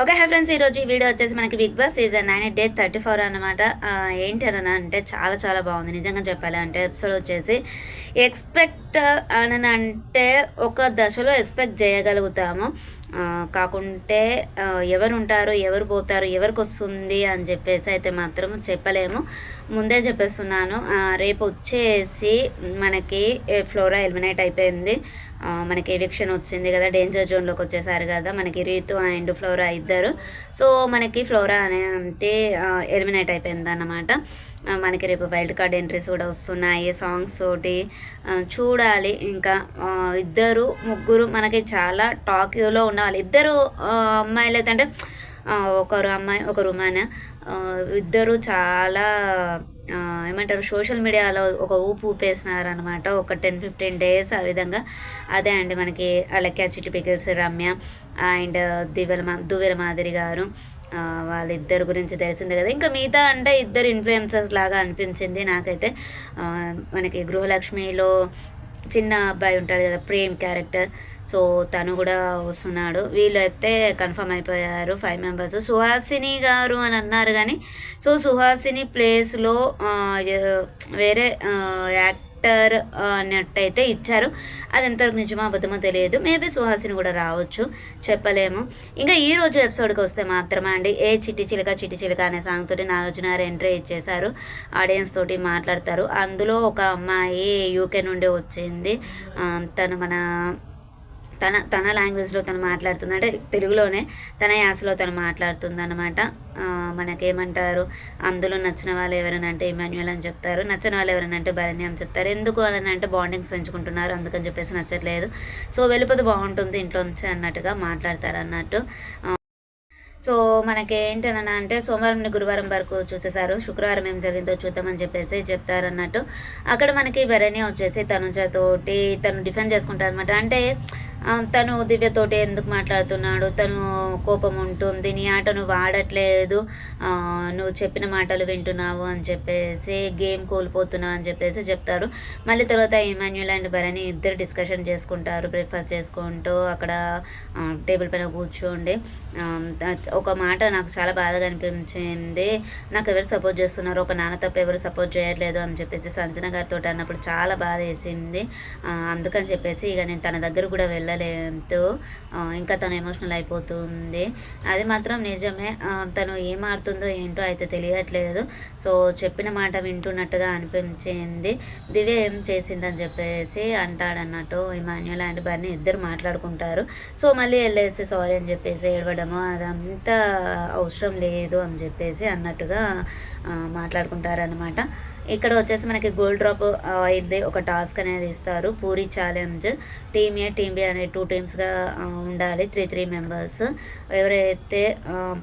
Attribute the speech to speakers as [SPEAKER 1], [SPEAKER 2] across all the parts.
[SPEAKER 1] Okay hi friends ఈరోజు ఈ video వచ్చేసి మనకి Bigg Boss season nine day thirty four అనమాట ఏంటి అంటే చాలా చాలా బాగుంది. నిజంగా చెప్పాలి అంటే ఎపిసోడ్ వచ్చేసి ఎక్స్పెక్ట్ అని అంటే ఒక దశలో ఎక్స్పెక్ట్ చేయగలుగుతాము. కాకుంటే ఎవరు ఉంటారు ఎవరు పోతారు ఎవరికి వస్తుంది అని చెప్పేసి అయితే మాత్రం చెప్పలేము. ముందే చెప్పేస్తున్నాను. రేపు వచ్చేసి మనకి ఫ్లోరా ఎలిమినేట్ అయిపోయింది. మనకి ఎవిక్షన్ వచ్చింది కదా డేంజర్ జోన్లోకి వచ్చేసారు కదా మనకి రీతు అండ్ ఫ్లోరా ఇద్దరు. సో మనకి ఫ్లోరా అనే అంతే ఎలిమినేట్ అయిపోయింది అన్నమాట మనకి రేపు వైల్డ్ కార్డ్ ఎంట్రీస్ కూడా వస్తున్నాయి సాంగ్స్ తోటి. చూడాలి ఇంకా ఇద్దరు ముగ్గురు మనకి చాలా టాక్లో ఉన్న వాళ్ళు ఇద్దరు అమ్మాయిలు అయితే అంటే ఒకరు అమ్మాయి ఒకరు ఉమెన్ ఇద్దరు చాలా ఏమంటారు సోషల్ మీడియాలో ఒక ఊపు ఊపేసినారనమాట ఒక టెన్ ఫిఫ్టీన్ డేస్ ఆ విధంగా. అదే అండి మనకి అలక్యా చిట్టి పికిల్స్ రమ్య అండ్ దివెల మా దువ్వెల మాదిరి గారు. వాళ్ళిద్దరి గురించి తెలిసిందే కదా. ఇంకా మిగతా అంటే ఇద్దరు ఇన్ఫ్లుయెన్సర్స్ లాగా అనిపించింది నాకైతే. మనకి గృహలక్ష్మిలో చిన్న అబ్బాయి ఉంటాడు కదా ప్రేమ్ క్యారెక్టర్. సో తను కూడా వస్తున్నాడు. వీళ్ళు అయితే కన్ఫర్మ్ అయిపోయారు ఫైవ్ మెంబర్స్. సుహాసిని గారు అని అన్నారు కానీ సో సుహాసిని ప్లేస్లో వేరే యాక్ట్ లెటర్ అన్నట్టయితే ఇచ్చారు. అది ఎంతవరకు నిజమో అబద్ధమో తెలియదు. మేబీ సుహాసిని కూడా రావచ్చు. చెప్పలేము. ఇంకా ఈ రోజు ఎపిసోడ్కి వస్తే మాత్రమే అండి ఏ చిట్టి చిలక చిట్టి చిలక అనే సాంగ్ తోటి నాగార్జున గారు ఎంట్రీ ఇచ్చేశారు. ఆడియన్స్ తోటి మాట్లాడతారు. అందులో ఒక అమ్మాయి యూకే నుండి వచ్చింది. తను మన తన తన లాంగ్వేజ్లో తను మాట్లాడుతుంది. అంటే తెలుగులోనే తన యాసలో తను మాట్లాడుతుంది అనమాట మనకేమంటారు? అందులో నచ్చిన వాళ్ళు ఎవరైనా అంటే ఇమాన్యుయల్ అని చెప్తారు. నచ్చిన వాళ్ళు ఎవరైనా అంటే భరణి అని చెప్తారు. ఎందుకు అని అంటే బాండింగ్స్ పెంచుకుంటున్నారు? అందుకని చెప్పేసి నచ్చట్లేదు. సో వెళ్ళిపోతే బాగుంటుంది ఇంట్లో నుంచి అన్నట్టుగా మాట్లాడతారు అన్నట్టు సో మనకి అంటే సోమవారం నుండి గురువారం వరకు చూసేసారు శుక్రవారం ఏం జరిగిందో చూద్దామని చెప్పేసి చెప్తారన్నట్టు. అక్కడ మనకి భరణి వచ్చేసి తనుజతోటి తను డిఫెండ్ చేసుకుంటారు అనమాట అంటే తను దివ్యతోటి ఎందుకు మాట్లాడుతున్నాడు? తను కోపం ఉంటుంది నీ ఆట నువ్వు ఆడట్లేదు నువ్వు చెప్పిన మాటలు వింటున్నావు అని చెప్పేసి గేమ్ కోల్పోతున్నావు అని చెప్పేసి చెప్తారు మళ్ళీ తర్వాత ఇమాన్యుల్ అండ్ భరణి ఇద్దరు డిస్కషన్ చేసుకుంటారు బ్రేక్ఫాస్ట్ చేసుకుంటూ అక్కడ టేబుల్ పైన కూర్చోండి. ఒక మాట నాకు చాలా బాధగా అనిపించింది. నాకు ఎవరు సపోర్ట్ చేస్తున్నారు? ఒక నాన్న తప్ప ఎవరు సపోర్ట్ చేయట్లేదు అని చెప్పేసి సంజన గారితో అన్నప్పుడు చాలా బాధ వేసింది. అందుకని చెప్పేసి ఇక నేను తన దగ్గర కూడా వెళ్ళాను ఆ, ఇంకా తను ఎమోషనల్ అయిపోతుంది. అది మాత్రం నిజమే. తను ఏం ఆడుతుందో ఏంటో అయితే తెలియట్లేదు. సో చెప్పిన మాట వింటున్నట్టుగా అనిపించింది. దివ్య ఏం చేసిందని చెప్పేసి అంటాడన్నట్టు ఇమాన్యుల్ అండ్ బర్ని ఇద్దరు మాట్లాడుకుంటారు. సో మళ్ళీ వెళ్ళేసి సారీ అని చెప్పేసి ఏడవడము అదంతా అవసరం లేదు అని చెప్పేసి అన్నట్టుగా మాట్లాడుకుంటారనమాట ఇక్కడ వచ్చేసి మనకి గోల్డ్ డ్రాప్ ఆయిల్ది ఒక టాస్క్ అనేది ఇస్తారు. Puri challenge team A team B అనే టూ టీమ్స్గా ఉండాలి. త్రీ త్రీ మెంబర్స్ ఎవరైతే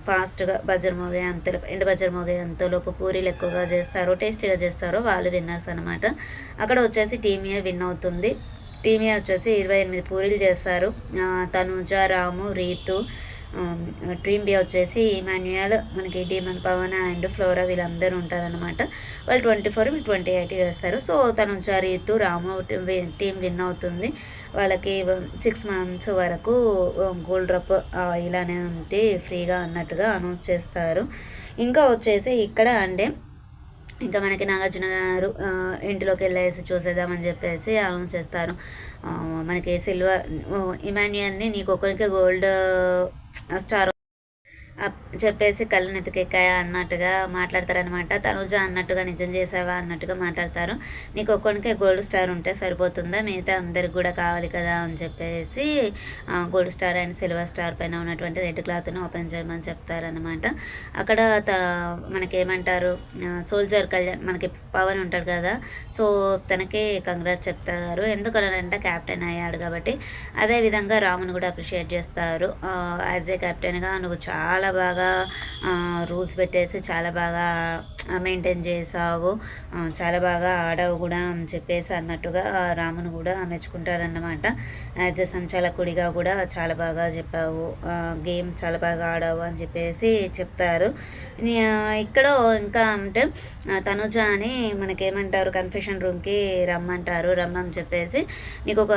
[SPEAKER 1] ఫాస్ట్గా బజర్ మోగే అంతలో ఎండు బజర్ మోగే అంతలోపు పూరీలు ఎక్కువగా చేస్తారో టేస్టీగా చేస్తారో వాళ్ళు విన్నర్స్ అనమాట అక్కడ వచ్చేసి టీమ్ ఏ విన్ అవుతుంది. టీమ్ ఏ వచ్చేసి ఇరవై ఎనిమిది పూరీలు చేస్తారు. తనుజ రాము రీతు డ్రీమ్ బి వచ్చేసి ఈమాన్యుయల్ మనకి డీమన్ పవన్ అండ్ ఫ్లోరా వీళ్ళందరూ ఉంటారనమాట వాళ్ళు ట్వంటీ ఫోర్ ట్వంటీ ఎయిట్ చేస్తారు. సో తను రీతు రాము టీం విన్ అవుతుంది. వాళ్ళకి సిక్స్ మంత్స్ వరకు గోల్డ్ డ్రాప్ ఇలానే ఉంది ఫ్రీగా అన్నట్టుగా అనౌన్స్ చేస్తారు. ఇంకా వచ్చేసి ఇక్కడ అంటే ఇంకా మనకి నాగార్జున గారు ఇంటిలోకి వెళ్ళేసి చూసేద్దామని చెప్పేసి అనౌన్స్ చేస్తారు. మనకి సిల్వర్ ఇమాన్యుయల్ని నీకు ఒక్కరికే గోల్డ్ స్టార్ అప్ చెప్పేసి కళ్ళు నెతికెక్కాయా అన్నట్టుగా మాట్లాడతారనమాట తనుజ అన్నట్టుగా నిజం చేసావా అన్నట్టుగా మాట్లాడతారు. నీకు ఒక్కడికే గోల్డ్ స్టార్ ఉంటే సరిపోతుందా? మిగతా అందరికి కూడా కావాలి కదా అని చెప్పేసి gold star and silver star పైన ఉన్నటువంటి రెడ్ క్లాత్ను ఓపెన్ చేయమని చెప్తారనమాట అక్కడ త మనకేమంటారు సోల్జర్ కళ్యాణ్ మనకి పవన్ ఉంటాడు కదా సో తనకి కంగ్రాట్స్ చెప్తారు. ఎందుకనంటే క్యాప్టెన్ అయ్యాడు కాబట్టి. అదేవిధంగా రాముని కూడా అప్రిషియేట్ చేస్తారు. యాజ్ ఏ కెప్టెన్గా నువ్వు చాలా బాగా రూల్స్ పెట్టేసి చాలా బాగా మెయింటైన్ చేసావు చాలా బాగా ఆడావు కూడా అని చెప్పేసి అన్నట్టుగా రామును కూడా మెచ్చుకుంటారన్నమాట. యాజ్ ఎ సంచాలకుడిగా కూడా చాలా బాగా చెప్పావు. గేమ్ చాలా బాగా ఆడావు అని చెప్పేసి చెప్తారు. ఇక్కడ ఇంకా అంటే తనుజ అని మనకేమంటారు కన్ఫెషన్ రూమ్కి రమ్మంటారు. రమ్మని చెప్పేసి నీకు ఒక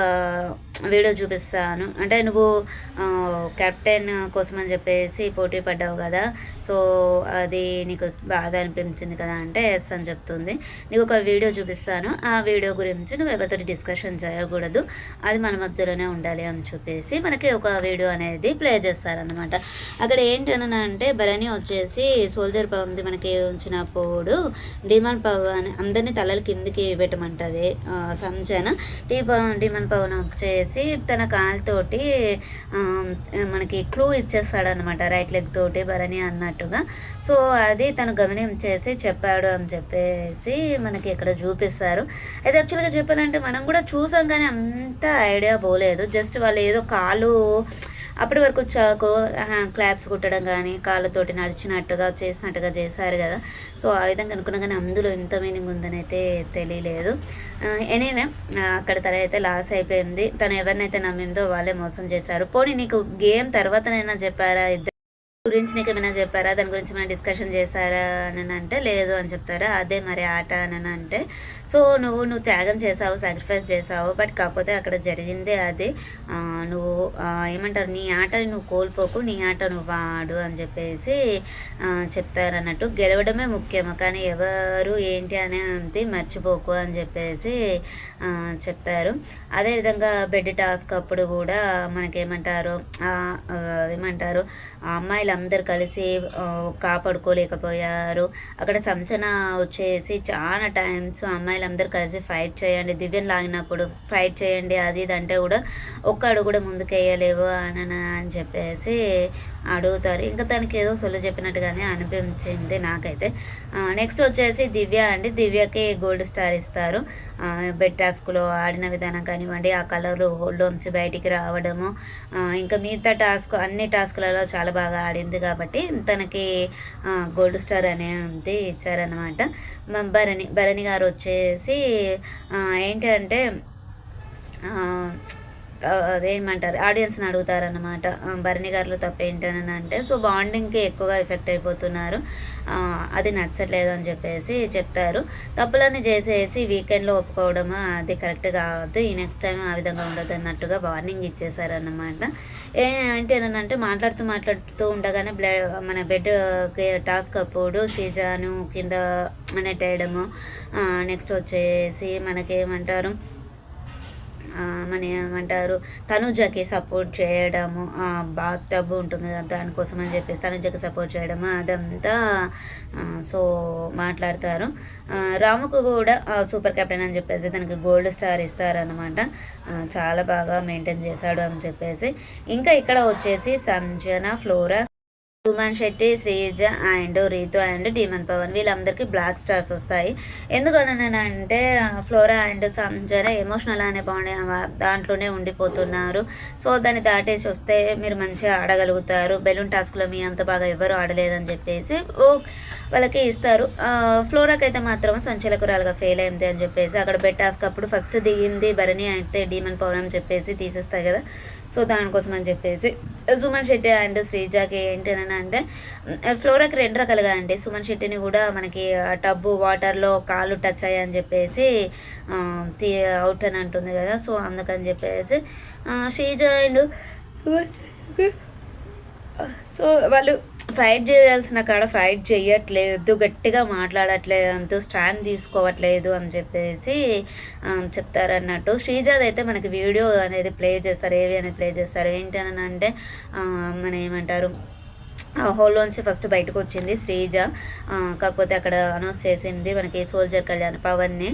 [SPEAKER 1] వీడియో చూపిస్తాను. అంటే నువ్వు కెప్టెన్ కోసం అని చెప్పేసి పోటీ పడ్డావు కదా. సో అది నీకు బాధ అనిపించింది కదా అంటే ఎస్ అని చెప్తుంది. నీకు ఒక వీడియో చూపిస్తాను. ఆ వీడియో గురించి నువ్వు ఎవరితో డిస్కషన్ చేయకూడదు. అది మన మధ్యలోనే ఉండాలి అని చెప్పేసి మనకి ఒక వీడియో అనేది ప్లే చేస్తారనమాట అక్కడ ఏంటని అంటే భరణి వచ్చేసి సోల్జర్ పవన్ది మనకి ఉంచినప్పుడు డిమాన్ పవన్ అందరినీ తలల కిందికి పెట్టమంటుంది. సంచన టీ పవన్ డిమాన్ పవన్ వచ్చేసి తన కాలుతోటి మనకి క్లూ ఇచ్చేస్తాడనమాట రైట్ లెగ్ తోటి భరణి అన్నట్టుగా. సో అది తను గమనించేసి చెప్పాడు అని చెప్పేసి మనకి ఇక్కడ చూపిస్తారు. అయితే యాక్చువల్గా చెప్పాలంటే మనం కూడా చూసాం కానీ అంత ఐడియా పోలేదు. జస్ట్ వాళ్ళు ఏదో కాలు అప్పటి వరకు చాకు క్లాప్స్ కుట్టడం కానీ కాళ్ళతోటి నడిచినట్టుగా చేసినట్టుగా చేశారు కదా. సో ఆ విధంగా అనుకున్నా కానీ అందులో ఎంత మీనింగ్ ఉందని అయితే తెలియలేదు ఎనీవే అక్కడ తన అయితే లాస్ అయిపోయింది. తను ఎవరినైతే నమ్మిందో వాళ్ళే మోసం చేశారు. పోనీ నీకు గేమ్ తర్వాతనైనా చెప్పారా? ఇద్దరు గురించి నీకు ఏమైనా చెప్పారా? దాని గురించి ఏమైనా డిస్కషన్ చేశారా? అని అంటే లేదు అని చెప్తారా? అదే మరి ఆట అని అంటే. సో నువ్వు నువ్వు త్యాగం చేసావు సాక్రిఫైస్ చేసావు బట్ కాకపోతే అక్కడ జరిగిందే అది. నువ్వు ఏమంటారు నీ ఆటని నువ్వు కోల్పోకు నీ ఆట నువ్వు ఆడు అని చెప్పేసి చెప్తారన్నట్టు. గెలవడమే ముఖ్యం కానీ ఎవరు ఏంటి అనేది మర్చిపోకు అని చెప్పేసి చెప్తారు. అదేవిధంగా బెడ్ టాస్క్ అప్పుడు కూడా మనకేమంటారు ఏమంటారు అమ్మాయిల వీళ్ళందరూ కలిసి కాపాడుకోలేకపోయారు. అక్కడ సంచన వచ్చేసి చాలా టైమ్స్ అమ్మాయిలందరూ కలిసి ఫైట్ చేయండి. దివ్యం లాగినప్పుడు ఫైట్ చేయండి. అది ఇది అంటే కూడా ఒక్కడు కూడా ముందుకు వేయలేవు అని అని చెప్పేసి అడుగుతారు. ఇంకా తనకి ఏదో సొల్లు చెప్పినట్టుగానే అనిపించింది నాకైతే. నెక్స్ట్ వచ్చేసి దివ్య అండి. దివ్యకి గోల్డ్ స్టార్ ఇస్తారు. బెడ్ టాస్క్లో ఆడిన విధానం కానివ్వండి ఆ కలర్ హోల్లోంచి బయటికి రావడము ఇంకా మిగతా టాస్క్ అన్ని టాస్క్లలో చాలా బాగా ఆడి ఆడింది కాబట్టి తనకి గోల్డ్ స్టార్ అనేది ఇచ్చారనమాట భరణి భరణి గారు వచ్చేసి ఏంటంటే ఏంటి అంటే అదేమంటారు? ఆడియన్స్ని అడుగుతారనమాట భరణి గారిలో తప్పేంటని అంటే సో బాండింగ్కి ఎక్కువగా ఎఫెక్ట్ అయిపోతున్నారు. అది నచ్చట్లేదు అని చెప్పేసి చెప్తారు. తప్పులన్నీ చేసేసి వీకెండ్లో ఒప్పుకోవడం అది కరెక్ట్ కావద్దు. ఈ నెక్స్ట్ టైం ఆ విధంగా ఉండదు అన్నట్టుగా వార్నింగ్ ఇచ్చేసారన్నమాట ఏంటి మాట్లాడుతూ మాట్లాడుతూ ఉండగానే బ్లడ్ మన బెడ్ టాస్క్ అప్పుడు సీజాను కింద అనేటేయడము నెక్స్ట్ వచ్చేసి మనకేమంటారు? అని ఏమంటారు? తనుజకి సపోర్ట్ చేయడము. బాత్ టబ్ ఉంటుంది కదా దానికోసం అని చెప్పేసి తనుజకి సపోర్ట్ చేయడము అదంతా సో మాట్లాడతారు. రాముకు కూడా సూపర్ కెప్టెన్ అని చెప్పేసి తనకి గోల్డ్ స్టార్ ఇస్తారనమాట చాలా బాగా మెయింటైన్ చేశాడు అని చెప్పేసి. ఇంకా ఇక్కడ వచ్చేసి Sanjana Flora Suman Shetty Sreeja and Ritu and Demon Pavan వీళ్ళందరికీ బ్లాక్ స్టార్స్ వస్తాయి. ఎందుకనంటే ఫ్లోరా అండ్ సంజన ఎమోషనల్ అనే బాండ్ దాంట్లోనే ఉండిపోతున్నారు. సో దాన్ని దాటేసి వస్తే మీరు మంచిగా ఆడగలుగుతారు. బెలూన్ టాస్క్లో మీ అంత బాగా ఎవరు ఆడలేదని చెప్పేసి ఓ వాళ్ళకి ఇస్తారు. ఫ్లోరాకైతే ఫ్లోరాకి అయితే మాత్రం సంచలకురాలుగా ఫెయిల్ అయింది అని చెప్పేసి అక్కడ బెట్ టాస్క్ అప్పుడు ఫస్ట్ దిగింది భరణి అయితే డీమన్ పవన్ అని చెప్పేసి తీసేస్తాయి కదా. సో దానికోసం అని చెప్పేసి. సుమన్ శెట్టి అండ్ శ్రీజాకి ఏంటి అని అంటే ఫ్లోరాకి రెండు రకాలుగా అండి సుమన్ శెట్టిని కూడా మనకి టబ్బు వాటర్లో కాళ్ళు టచ్ అయ్యని చెప్పేసి తీ అవుట్ అని అంటుంది కదా. సో అందుకని చెప్పేసి శ్రీజ అండ్ సో వాళ్ళు ఫైట్ చేయాల్సిన కాడ ఫైట్ చేయట్లేదు గట్టిగా మాట్లాడట్లేదు అంటూ స్టాండ్ తీసుకోవట్లేదు అని చెప్పేసి చెప్తారన్నట్టు. శ్రీజాద్ అయితే మనకి వీడియో అనేది ప్లే చేస్తారు ఏవి అనేది ప్లే చేస్తారు ఏంటి అని అంటే మన ఏమంటారు హోల్లోంచి ఫస్ట్ బయటకు వచ్చింది శ్రీజ. కాకపోతే అక్కడ అనౌన్స్ చేసింది మనకి సోల్జర్ కళ్యాణ్ పవన్ని.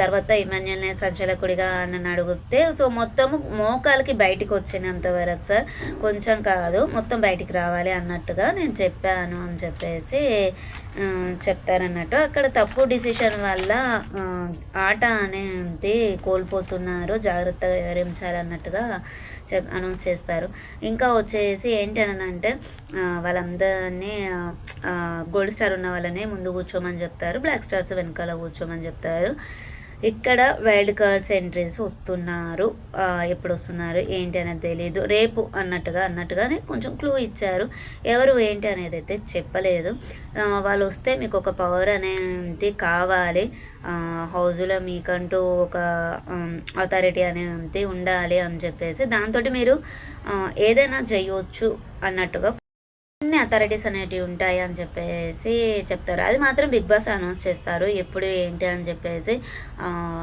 [SPEAKER 1] తర్వాత ఇమాన్యుల్ని సంచలకుడిగా నన్ను అడిగితే సో మొత్తం మోకాలకి బయటికి వచ్చినంత వరకు సార్ కొంచెం కాదు మొత్తం బయటికి రావాలి అన్నట్టుగా నేను చెప్పాను అని చెప్పేసి చెప్తారన్నట్టు. అక్కడ తప్పు డిసిషన్ వల్ల ఆట అనేది కోల్పోతున్నారు జాగ్రత్తగా వివరించాలన్నట్టుగా అనౌన్స్ చేస్తారు. ఇంకా వచ్చేసి ఏంటి వాళ్ళందరినీ గోల్డ్ స్టార్ ఉన్న వాళ్ళని ముందు కూర్చోమని చెప్తారు. బ్లాక్ స్టార్స్ వెనకాల కూర్చోమని చెప్తారు. ఇక్కడ వైల్డ్ కార్డ్స్ ఎంట్రీస్ వస్తున్నారు. ఎప్పుడు వస్తున్నారు ఏంటి అనేది తెలియదు రేపు అన్నట్టుగా అన్నట్టుగానే కొంచెం క్లూ ఇచ్చారు. ఎవరు ఏంటి అనేది అయితే చెప్పలేదు. వాళ్ళు వస్తే మీకు ఒక పవర్ అనేది కావాలి. హౌజులో హౌస్లో మీకంటూ ఒక అథారిటీ అనేది ఉండాలి అని చెప్పేసి దాంతో మీరు ఏదైనా చేయవచ్చు అన్నట్టుగా అన్ని అథారిటీస్ అనేటివి ఉంటాయి అని చెప్పేసి చెప్తారు. అది మాత్రం బిగ్ బాస్ అనౌన్స్ చేస్తారు. ఎప్పుడు ఏంటి అని చెప్పేసి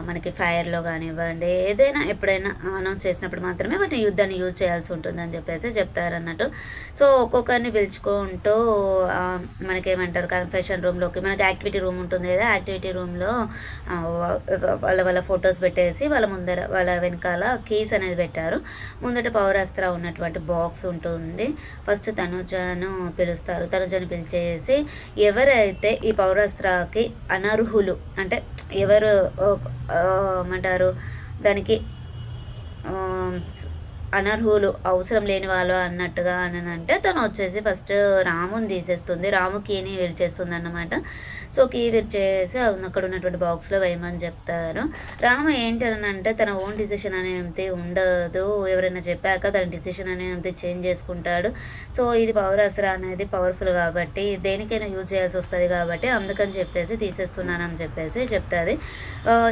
[SPEAKER 1] మనకి ఫైర్లో కానివ్వండి ఏదైనా ఎప్పుడైనా అనౌన్స్ చేసినప్పుడు మాత్రమే వాటిని యుద్ధాన్ని యూజ్ చేయాల్సి ఉంటుంది అని చెప్పేసి చెప్తారు అన్నట్టు సో ఒక్కొక్కరిని పిలుచుకుంటూ మనకేమంటారు కన్ఫెషన్ రూమ్లోకి మనకి యాక్టివిటీ రూమ్ ఉంటుంది కదా యాక్టివిటీ రూమ్లో వాళ్ళ వాళ్ళ ఫొటోస్ పెట్టేసి వాళ్ళ ముందర వాళ్ళ వెనకాల కీస్ అనేది పెట్టారు. ముందట పౌరాస్త్ర ఉన్నటువంటి బాక్స్ ఉంటుంది. ఫస్ట్ తనుజను పిలుస్తారు. తనుజను పిలిచేసి ఎవరైతే ఈ పౌరాస్త్రకి అనర్హులు అంటే ఎవరు ఏమంటారు దానికి అనర్హులు అవసరం లేని వాళ్ళు అన్నట్టుగా అని అంటే తను వచ్చేసి ఫస్ట్ రాముని తీసేస్తుంది. రాముకిని విరిచేస్తుంది అన్నమాట సో కీ విరిచేసి అక్కడ ఉన్నటువంటి బాక్స్లో వేయమని చెప్తారు. రామ ఏంటి అని అంటే తన ఓన్ డిసిషన్ అనేది ఉండదు. ఎవరైనా చెప్పాక తన డిసిషన్ అనేది చేంజ్ చేసుకుంటాడు. సో ఇది పవర్ అసలు అనేది పవర్ఫుల్ కాబట్టి దేనికైనా యూజ్ చేయాల్సి వస్తుంది కాబట్టి అందుకని చెప్పేసి తీసేస్తున్నానని చెప్పేసి చెప్తుంది.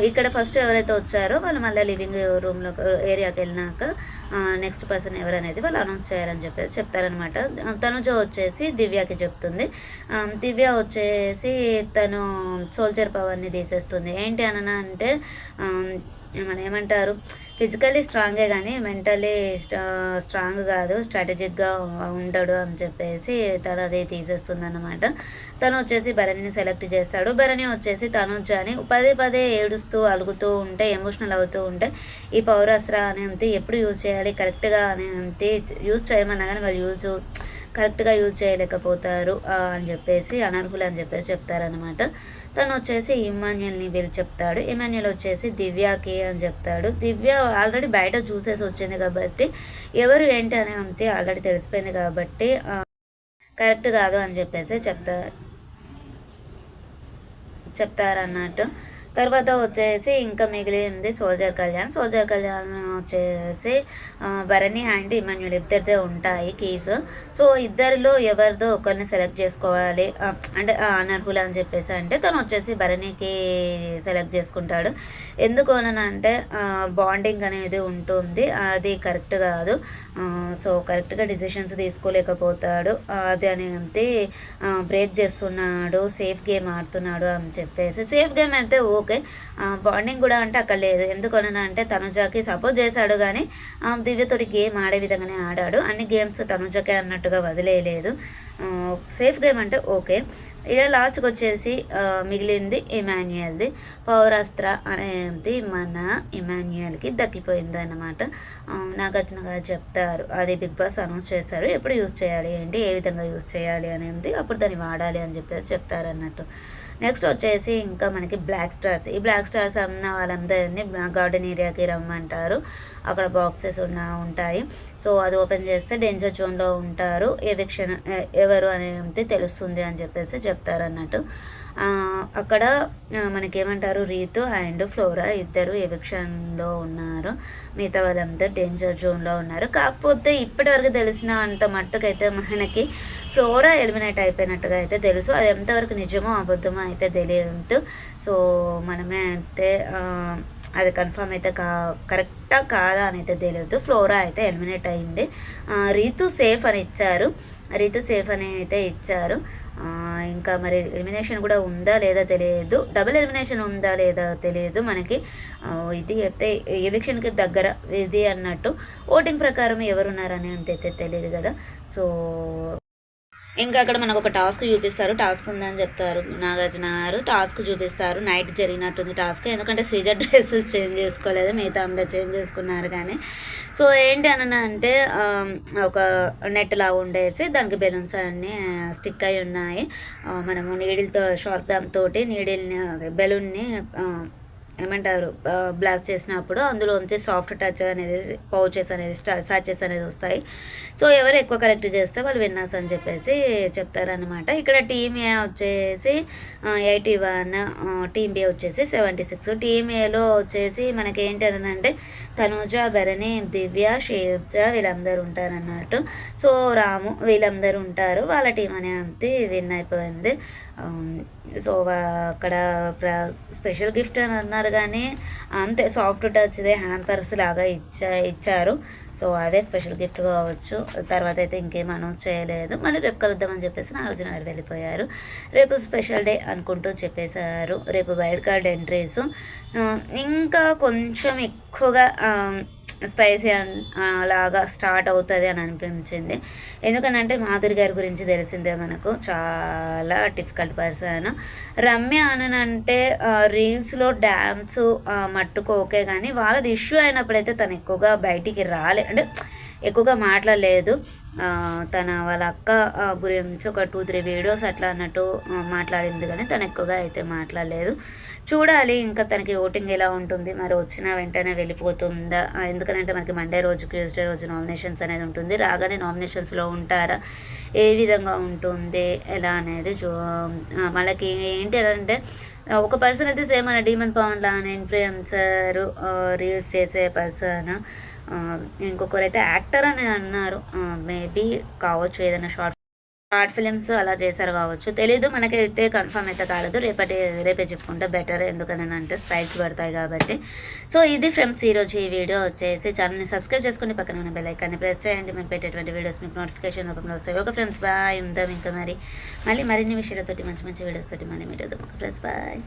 [SPEAKER 1] ఇక్కడ ఫస్ట్ ఎవరైతే వచ్చారో వాళ్ళు మళ్ళీ లివింగ్ రూమ్లో ఏరియాకి వెళ్ళినాక నెక్స్ట్ పర్సన్ ఎవరనేది వాళ్ళు అనౌన్స్ చేయాలని చెప్పేసి చెప్తారనమాట తనుజ వచ్చేసి దివ్యకి చెప్తుంది. దివ్య వచ్చేసి తను సోల్జర్ పవర్ని తీసేస్తుంది. ఏంటి అనన అంటే మన ఏమంటారు? ఫిజికల్లీ స్ట్రాంగే కానీ మెంటలీ స్ట్రాంగ్ కాదు స్ట్రాటజిక్గా ఉండడు అని చెప్పేసి తను అది తీసేస్తుంది అనమాట తను వచ్చేసి భరణిని సెలెక్ట్ చేస్తాడు. భరణి వచ్చేసి తనుజాని పదే పదే ఏడుస్తూ అలుగుతూ ఉంటే ఎమోషనల్ అవుతూ ఉంటే ఈ పౌరాస్త్ర అనేంతి ఎప్పుడు యూజ్ చేయాలి? కరెక్ట్గా అనేంతి యూజ్ చేయమన్నా కానీ వాళ్ళు యూజ్ కరెక్ట్గా యూజ్ చేయలేకపోతారు అని చెప్పేసి అనర్హులు అని చెప్పేసి చెప్తారనమాట తను వచ్చేసి ఇమాన్యుల్ని వీళ్ళు చెప్తాడు. ఇమాన్యుల్ వచ్చేసి దివ్యాకి అని చెప్తాడు. దివ్య ఆల్రెడీ బయట చూసేసి వచ్చింది కాబట్టి ఎవరు ఏంటి అని అంతే ఆల్రెడీ తెలిసిపోయింది కాబట్టి కరెక్ట్ కాదు అని చెప్పేసి చెప్తా చెప్తారన్నట్టు తర్వాత వచ్చేసి ఇంకా మిగిలింది సోల్జర్ కళ్యాణ్. సోల్జర్ కళ్యాణ్ వచ్చేసి భరణి అండ్ ఇమాన్యుల్ ఇద్దరిదే ఉంటాయి కీస్. సో ఇద్దరిలో ఎవరిదో ఒకరిని సెలెక్ట్ చేసుకోవాలి అంటే అనర్హులు అని చెప్పేసి అంటే తను వచ్చేసి భరణికి సెలెక్ట్ చేసుకుంటాడు. ఎందుకు అని అంటే బాండింగ్ అనేది ఉంటుంది. అది కరెక్ట్ కాదు. సో కరెక్ట్గా డిసిషన్స్ తీసుకోలేకపోతాడు. అది అనేది బ్రేక్ చేస్తున్నాడు సేఫ్ గేమ్ ఆడుతున్నాడు అని చెప్పేసి. సేఫ్ గేమ్ అయితే ఓకే. బాండింగ్ కూడా అంటే అక్కడ లేదు. ఎందుకని అంటే తనుజాకి సపోర్ట్ చేశాడు కానీ దివ్యతోడి దివ్యతోటి గేమ్ ఆడే విధంగానే ఆడాడు. అన్ని గేమ్స్ తనుజాకే అన్నట్టుగా వదిలేయలేదు. సేఫ్ గేమ్ అంటే ఓకే. ఇలా లాస్ట్కి వచ్చేసి మిగిలింది ఇమాన్యుయల్ది పౌరాస్త్ర అనేది మన ఇమాన్యుయల్కి దక్కిపోయింది అన్నమాట నాగార్జున గారు చెప్తారు. అది బిగ్ బాస్ అనౌన్స్ చేశారు. ఎప్పుడు యూజ్ చేయాలి? ఏంటి? ఏ విధంగా యూస్ చేయాలి? అనేది అప్పుడు దాన్ని వాడాలి అని చెప్పేసి చెప్తారు అన్నట్టు నెక్స్ట్ వచ్చేసి ఇంకా మనకి బ్లాక్ స్టార్స్ ఈ బ్లాక్ స్టార్స్ అన్న వాళ్ళందరినీ గార్డెన్ ఏరియాకి రమ్మంటారు. అక్కడ బాక్సెస్ ఉన్న ఉంటాయి. సో అది ఓపెన్ చేస్తే డేంజర్ జోన్లో ఉంటారు. ఎవిక్షన్ ఎవరు అనేది తెలుస్తుంది అని చెప్పేసి చెప్తారన్నట్టు. అక్కడ మనకేమంటారు రీతు అండ్ ఫ్లోరా ఇద్దరు ఎవిక్షన్లో ఉన్నారు. మిగతా వాళ్ళంతా డేంజర్ జోన్లో ఉన్నారు. కాకపోతే ఇప్పటివరకు తెలిసిన అంత మట్టుకైతే మనకి ఫ్లోరా ఎలిమినేట్ అయిపోయినట్టుగా అయితే తెలుసు. అది ఎంతవరకు నిజమో అబద్ధమో అయితే తెలియదు. సో మనమే అయితే అది కన్ఫర్మ్ అయితే కా కరెక్టా కాదా అని అయితే తెలియదు ఫ్లోరా అయితే ఎలిమినేట్ అయింది. రీతు సేఫ్ అని ఇచ్చారు. రీతు సేఫ్ అని అయితే ఇచ్చారు. ఇంకా మరి ఎలిమినేషన్ కూడా ఉందా లేదా తెలియదు డబుల్ ఎలిమినేషన్ ఉందా లేదా తెలియదు మనకి. ఇది అయితే ఎవిక్షన్కి దగ్గర ఇది అన్నట్టు. ఓటింగ్ ప్రకారం ఎవరున్నారని అంత అయితే తెలియదు కదా. సో ఇంకా అక్కడ మనకు ఒక టాస్క్ చూపిస్తారు. టాస్క్ ఉందని చెప్తారు నాగార్జున గారు. టాస్క్ చూపిస్తారు. నైట్ జరిగినట్టుంది టాస్క్. ఎందుకంటే శ్రీజ డ్రెస్ చేంజ్ చేసుకోలేదు. మిగతా అందరు చేంజ్ చేసుకున్నారు కానీ. సో ఏంటి అని అంటే ఒక నెట్ లాగా ఉండేసి దానికి బెలూన్స్ అన్నీ స్టిక్ అయి ఉన్నాయి. మనము నీడిల్తో షార్ప్ దాంతో తోటి నీడిల్ని బెలూన్ని ఏమంటారు బ్లాస్ట్ చేసినప్పుడు అందులో నుంచి సాఫ్ట్ టచ్ అనేది పౌచెస్ అనేది సాచెస్ అనేది వస్తాయి. సో ఎవరు ఎక్కువ కలెక్ట్ చేస్తే వాళ్ళు విన్నర్స్ అని చెప్పేసి చెప్తారనమాట ఇక్కడ టీమ్ ఏ వచ్చేసి ఎయిటీ వన్ టీమ్ బి వచ్చేసి సెవెంటీ సిక్స్ టీమ్ ఏలో వచ్చేసి మనకి ఏంటి అనంటే అంటే తనుజ భరణి దివ్య షేబ్జ వీళ్ళందరూ ఉంటారు అన్నట్టు సో రాము వీళ్ళందరూ ఉంటారు. వాళ్ళ టీం అనేది విన్ అయిపోయింది సో అక్కడ స్పెషల్ గిఫ్ట్ అని అన్నారు కానీ అంతే సాఫ్ట్ టచ్దే హ్యాంపర్స్ లాగా ఇచ్చా ఇచ్చారు. సో అదే స్పెషల్ గిఫ్ట్ కావచ్చు. తర్వాత అయితే ఇంకేం అనౌన్స్ చేయలేదు. మళ్ళీ రేపు కలుద్దామని చెప్పేసి నాగార్జున గారు వెళ్ళిపోయారు. రేపు స్పెషల్ డే అనుకుంటూ చెప్పేశారు. రేపు వైల్డ్ కార్డ్ ఎంట్రీస్. ఇంకా కొంచెం ఎక్కువగా స్పైసీ లాగా స్టార్ట్ అవుతుంది అని అనిపించింది. ఎందుకనంటే మాధురి గారి గురించి తెలిసిందే మనకు. చాలా డిఫికల్ట్ పర్సన్ రమ్య అంటే రీల్స్లో డ్యాన్స్ మట్టుకు ఓకే కానీ వాళ్ళది ఇష్యూ అయినప్పుడైతే తను ఎక్కువగా బయటికి రాలే. అంటే ఎక్కువగా మాట్లాడలేదు. తన వాళ్ళ అక్క గురించి ఒక టూ త్రీ వీడియోస్ అట్లా అన్నట్టు మాట్లాడింది కానీ తను ఎక్కువగా అయితే మాట్లాడలేదు. చూడాలి ఇంకా తనకి ఓటింగ్ ఎలా ఉంటుంది మరి వచ్చిన వెంటనే వెళ్ళిపోతుందా? ఎందుకంటే మనకి మండే రోజు ట్యూస్డే రోజు నామినేషన్స్ అనేది ఉంటుంది. రాగానే నామినేషన్స్లో ఉంటారా? ఏ విధంగా ఉంటుంది? ఎలా అనేది చూ మనకి ఏంటి అంటే ఒక పర్సన్ అయితే సేమ్ మన డీమన్ పవన్ లాగా ఇన్ఫ్లుయెన్సర్ రీల్స్ చేసే పర్సన్ ఇంకొకరు అయితే యాక్టర్ అని అన్నారు. మేబీ కావచ్చు ఏదైనా షార్ట్ షార్ట్ ఫిలిమ్స్ అలా చేశారు కావచ్చు. తెలీదు మనకైతే కన్ఫర్మ్ అయితే కాలేదు. రేపటి రేపే చెప్పుకుంటే బెటర్ ఎందుకని అంటే స్ట్రైక్స్ పడతాయి కాబట్టి. సో ఇది ఫ్రెండ్స్ ఈరోజు ఈ వీడియో వచ్చేసి ఛానల్ని సబ్స్క్రైబ్ చేసుకుని పక్కన ఉన్న బెల్లైకాన్ని ప్రెస్ చేయండి. మేము పెట్టేటువంటి వీడియోస్ మీకు నోటిఫికేషన్ రూపంలో వస్తాయి. ఒక ఫ్రెండ్స్ బాయ్ ఉందాం ఇంకా మరి. మళ్ళీ మరిన్ని విషయాలతోటి మంచి మంచి వీడియోస్ తోటి మళ్ళీ మీట్ అవుదాం. ఒక ఫ్రెండ్స్ బాయ్.